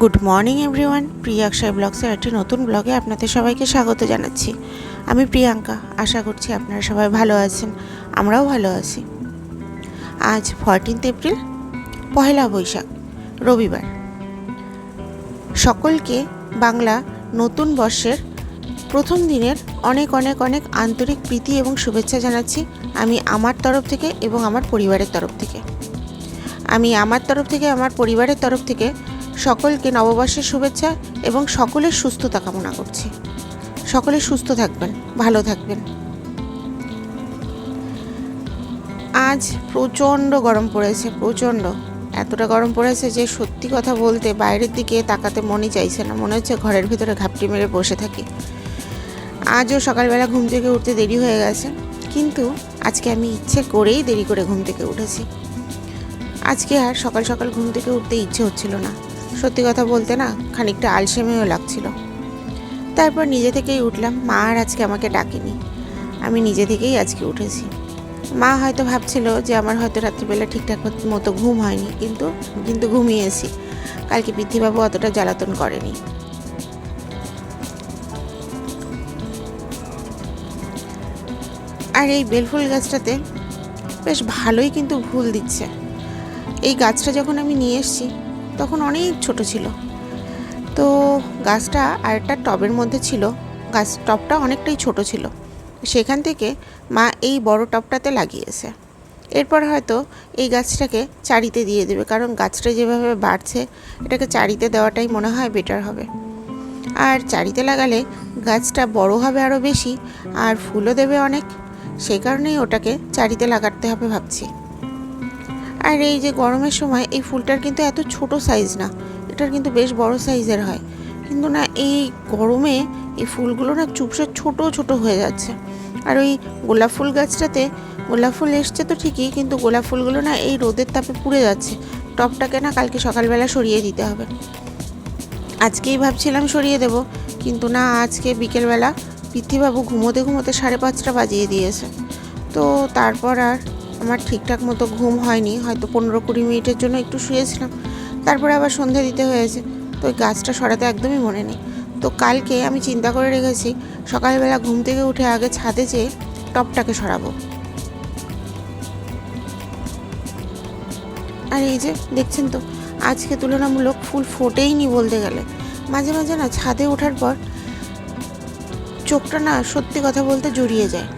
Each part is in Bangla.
Good morning everyone Priya Akshay ব্লগসের একটি নতুন ব্লগে আপনাদের সবাইকে স্বাগত জানাচ্ছি। আমি প্রিয়াঙ্কা। আশা করছি আপনারা সবাই ভালো আছেন। আমরাও ভালো আছি। আজ ফরটিন্থ এপ্রিল পহেলা বৈশাখ, রবিবার। সকলকে বাংলা নতুন বর্ষের প্রথম দিনের অনেক অনেক অনেক আন্তরিক প্রীতি এবং শুভেচ্ছা জানাচ্ছি আমি আমার তরফ থেকে এবং আমার পরিবারের তরফ থেকে। আমি আমার তরফ থেকে, আমার পরিবারের তরফ থেকে সকলকে নববর্ষের শুভেচ্ছা এবং সকলের সুস্থতা কামনা করছি। সকলে সুস্থ থাকবেন, ভালো থাকবেন। আজ প্রচণ্ড গরম পড়েছে, প্রচণ্ড। এতটা গরম পড়েছে যে সত্যি কথা বলতে বাইরের দিকে তাকাতে মনই চাইছে না। মনে হচ্ছে ঘরের ভিতরে ঘাপটি মেরে বসে থাকি। আজও সকালবেলা ঘুম থেকে উঠতে দেরি হয়ে গেছে, কিন্তু আজকে আমি ইচ্ছে করেই দেরি করে ঘুম থেকে উঠেছি। আজকে আর সকাল সকাল ঘুম থেকে উঠতে ইচ্ছে হচ্ছিল না। সত্যি কথা বলতে না খানিকটা আলসেমেও লাগছিল। তারপর নিজে থেকেই উঠলাম, মা আর আজকে আমাকে ডাকেনি। আমি নিজে থেকেই আজকে উঠেছি। মা হয়তো ভাবছিল যে আমার হয়তো রাত্রিবেলা ঠিকঠাক মতো ঘুম হয়নি, কিন্তু কিন্তু ঘুমিয়েছি। কালকে পৃথ্বীবাবু অতটা জ্বালাতন করেনি। আর এই বেলফুল গাছটাতে বেশ ভালোই কিন্তু ভুল দিচ্ছে। এই গাছটা যখন আমি নিয়ে এসেছি তখন অনেক ছোট ছিল। তো গাছটা আরেকটা টবের মধ্যে ছিল। গাছ, টবটা অনেকটাই ছোট ছিল। সেখান থেকে মা এই বড় টবটাতে লাগিয়েছে। এরপর হয়তো এই গাছটাকে চারিতে দিয়ে দেবে। কারণ গাছটা যেভাবে বাড়ছে, এটাকে চারিতে দেওয়াটাই মনে হয় বেটার হবে। আর চারিতে লাগালে গাছটা বড় হবে আরও বেশি, আর ফুলও দেবে অনেক। সেই কারণেই ওটাকে চারিতে লাগাতে হবে ভাবছি। আর এই যে গরমের সময় এই ফুলটার কিন্তু এত ছোট সাইজ না, এটার কিন্তু বেশ বড় সাইজের হয়। কিন্তু না, এই গরমে এই ফুলগুলো না চুপসে ছোট ছোট হয়ে যাচ্ছে। আর ওই গোলাপ ফুল গাছটাতে, গোলাপ ফুল এসছে তো ঠিকই, কিন্তু গোলাপ ফুলগুলো না এই রোদের তাপে পুড়ে যাচ্ছে। টপটাকে না কালকে সকালবেলা সরিয়ে দিতে হবে। আজকেই ভাবছিলাম সরিয়ে দেব, কিন্তু না, আজকে বিকেলবেলা পৃথ্বীবাবু ঘুমোতে ঘুমোতে সাড়ে পাঁচটা বাজিয়ে দিয়েছে। তো তারপর আর আমার ঠিকঠাক মতো ঘুম হয়নি, হয়তো পনেরো কুড়ি মিনিটের জন্য একটু শুয়েছিলাম। তারপরে আবার সন্ধে দিতে হয়েছে, তো ওই গাছটা সরাতে একদমই মনে নেই। তো কালকে আমি চিন্তা করে রেখেছি, সকালবেলা ঘুম থেকে উঠে আগে ছাদে যেয়ে টপটাকে সরাবো। আর এই যে, দেখছেন তো, আজকে তুলনামূলক ফুল ফোটেইনি বলতে গেলে। মাঝে মাঝে না ছাদে ওঠার পর চোখটা না সত্যি কথা বলতে জড়িয়ে যায়।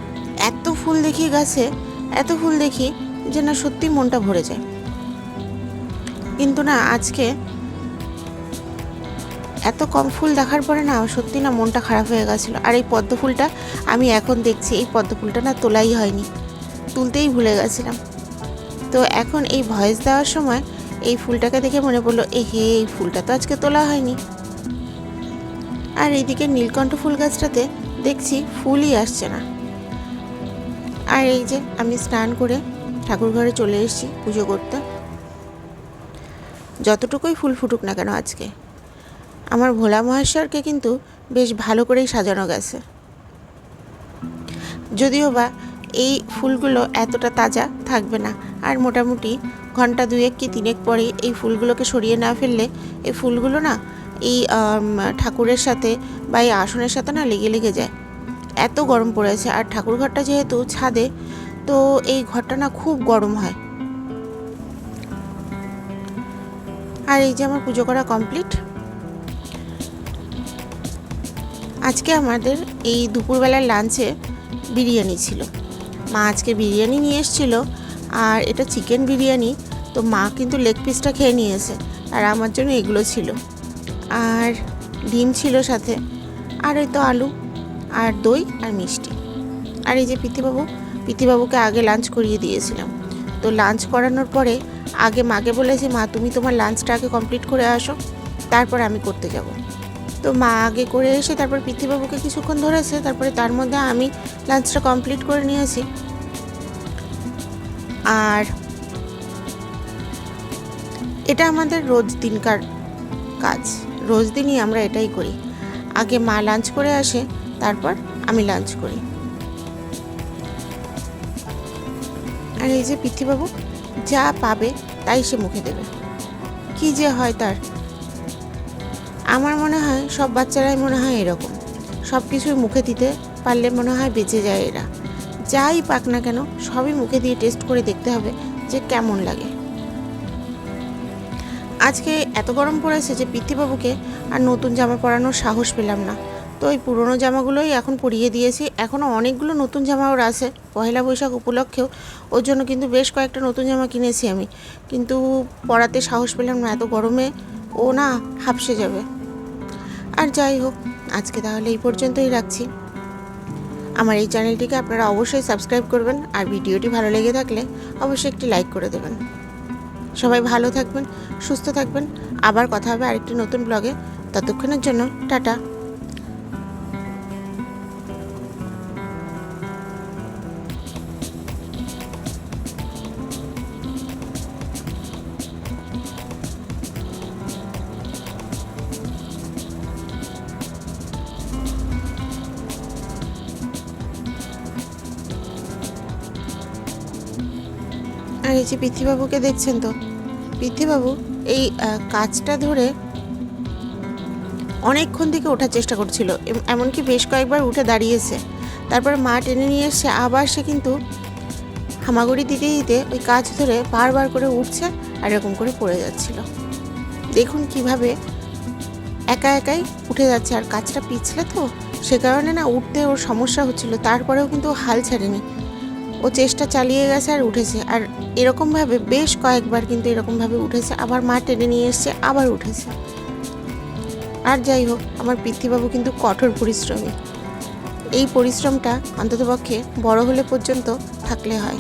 এত ফুল দেখি গাছে এত ফুল দেখি যে না সত্যি মনটা ভরে যায়। কিন্তু না, আজকে এত কম ফুল দেখার পরে না সত্যি না মনটা খারাপ হয়ে গেছিল। আর এই পদ্ম ফুলটা আমি এখন দেখছি, এই পদ্ম ফুলটা না তোলাই হয়নি। তুলতেই ভুলে গেছিলাম। তো এখন এই ভয়েস দেওয়ার সময় এই ফুলটাকে দেখে মনে পড়ল, এ হে, এই ফুলটা তো আজকে তোলা হয়নি। আর এইদিকে নীলকণ্ঠ ফুল গাছটাতে দেখছি ফুলই আসছে না। আর এই যে আমি স্নান করে ঠাকুর ঘরে চলে এসেছি পুজো করতে। যতটুকুই ফুল ফুটুক না কেন আজকে। আমার ভোলা মহেশ্বরকে কিন্তু বেশ ভালো করেই সাজানো গেছে। যদিও বা এই ফুলগুলো এতটা তাজা থাকবে না, আর মোটামুটি ঘণ্টা দুয়েক কি তিনেক পরে এই ফুলগুলোকে সরিয়ে না ফেললে এই ফুলগুলো না এই ঠাকুরের সাথে বা এই আসনের সাথে না লেগে লেগে যায়। এত গরম পড়েছে আর ঠাকুর ঘরটা যেহেতু ছাদে, তো এই ঘরটা না খুব গরম হয়। আর এই যে আমার পুজো করা কমপ্লিট। আজকে আমাদের এই দুপুরবেলার লাঞ্চে বিরিয়ানি ছিল। মা আজকে বিরিয়ানি নিয়ে এসেছিল আর এটা চিকেন বিরিয়ানি, তো মা কিন্তু লেগ পিসটা খেয়ে নিয়েছে আর আমার জন্য এগুলো ছিল। আর ডিম ছিল সাথে। আর ওই তো আলু। আর দই আর মিষ্টি। আর এই যে পিথিবাবু পিথিবাবুকে আগে লাঞ্চ করিয়ে দিয়েছিলাম। তো লাঞ্চ করানোর পরে আগে মাকে বলেছি, মা, তুমি তোমার লাঞ্চটা আগে কমপ্লিট করে আসো, তারপর আমি করতে যাব। তো মা আগে করে এসে তারপর পিথিবাবুকে কিছুক্ষণ ধরেছে, তারপরে তার মধ্যে আমি লাঞ্চটা কমপ্লিট করে নিয়েছি। আর এটা আমাদের রোজ দিনকার কাজ। রোজ দিনই আমরা এটাই করি। আগে মা লাঞ্চ করে আসে তারপর আমি লাঞ্চ করি। আর এই যে পৃথ্বীবাবু যা পাবে তাই সে মুখে দেবে। কি যে হয় তার। আমার মনে হয় সব বাচ্চারাই মনে হয় এরকম। সব কিছুই মুখে দিতে পারলে মনে হয় বেঁচে যায় এরা। যাই পাক না কেন, সবই মুখে দিয়ে টেস্ট করে দেখতে হবে যে কেমন লাগে। আজকে এত গরম পড়েছে যে পিতৃবাবুকে আর নতুন জামা পরানোর সাহস পেলাম না। তো ওই পুরনো জামাগুলোই এখন পরিয়ে দিয়েছি। এখনও অনেকগুলো নতুন জামা ওর আছে। পয়লা বৈশাখ উপলক্ষেও। ওর জন্য কিন্তু বেশ কয়েকটা নতুন জামা কিনেছি আমি। কিন্তু পরাতে সাহস পেলাম না, এত গরমে। ও না হাঁপসে যাবে। আর যাই হোক, আজকে তাহলে এই পর্যন্তই রাখছি। আমার এই চ্যানেলটিকে আপনারা অবশ্যই সাবস্ক্রাইব করবেন আর ভিডিওটি ভালো লেগে থাকলে অবশ্যই একটি লাইক করে দেবেন। সবাই ভালো থাকবেন, সুস্থ থাকবেন। আবার কথা হবে আরেকটি নতুন ব্লগে। ততক্ষণের জন্য টাটা। আর এই যে পৃথ্বীবাবুকে দেখছেন তো পৃথ্বীবাবু এই কাজটা ধরে অনেকক্ষণ থেকে ওঠার চেষ্টা করছিল, এম- এমনকি বেশ কয়েকবার উঠে দাঁড়িয়েছে। তারপরে মা টেনে নিয়ে এসে আবার সে কিন্তু হামাগুড়ি দিতে দিতে ওই কাজ ধরে বারবার করে উঠছে আর এরকম করে পড়ে যাচ্ছিল। দেখুন কীভাবে একা একাই উঠে যাচ্ছে, আর কাজটা পিছলে তো সে কারণে না উঠতে ওর সমস্যা হচ্ছিল, তারপরেও কিন্তু হাল ছাড়েনি। ও চেষ্টা চালিয়ে গেছে আর উঠেছে। আর এরকমভাবে বেশ কয়েকবার কিন্তু এরকমভাবে উঠেছে। আবার মা টেনে নিয়ে এসছে, আবার উঠেছে। আর যাই হোক, আমার পৃথ্বীবাবু কিন্তু কঠোর পরিশ্রমী। এই পরিশ্রমটা অন্ততপক্ষে বড় হলে পর্যন্ত থাকলে হয়।